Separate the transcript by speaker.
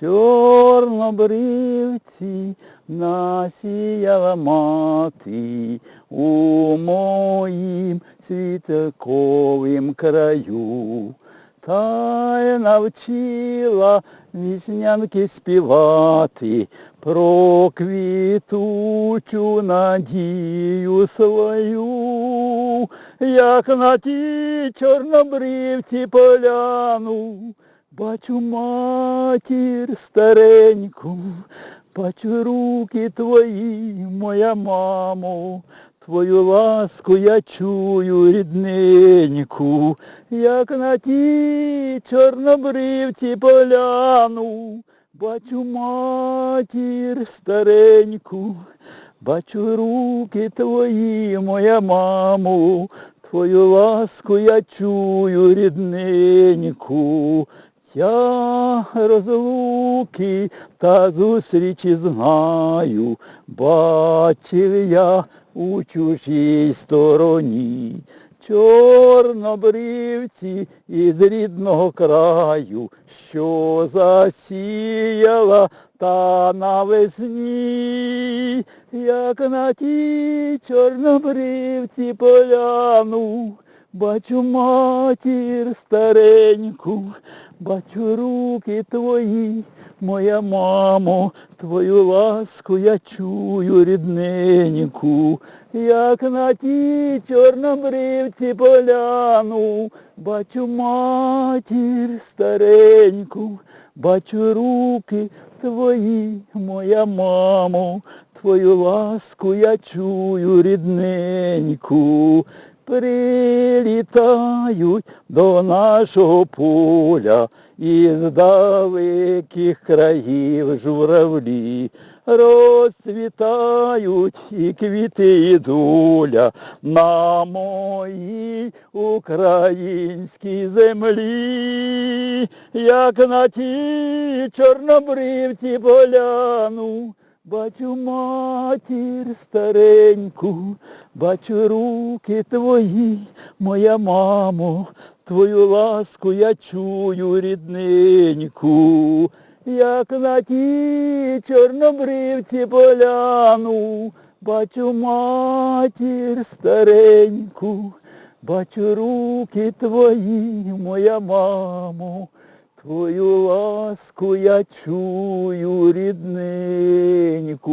Speaker 1: чорнобривці насіяла мати у моїм світковім краю. Та й навчила віснянки співати про квітучу надію свою, як на тій чорнобривці поляну, бачу матір стареньку, бачу руки твої, моя мамо, Твою ласку я чую рідненьку, як на тій чорнобривці поляну, бачу матір стареньку, бачу руки твої, моя мамо, Твою ласку я чую рідненьку. Я розлуки та зустрічі знаю, бачив я у чужій стороні. Чорнобривці із рідного краю, що засіяла та навесні, як на тій чорнобривці поляну. Бачу матір стареньку, бачу руки твої, моя мамо, твою ласку я чую рідненьку, як на тій чорнобривці поляну, бачу матір стареньку, бачу руки твої, моя мамо, твою ласку я чую рідненьку прилітають до нашого поля із далеких країв журавлі. Розцвітають і квіти, і доля на моїй українській землі, як на тій чорнобривці поляну. Бачу матір стареньку, бачу руки твої, моя мамо, твою ласку я чую рідненьку, як на тій чорнобривці поляну, бачу матір стареньку, бачу руки твої, моя мамо. Твою ласку я чую рідненьку.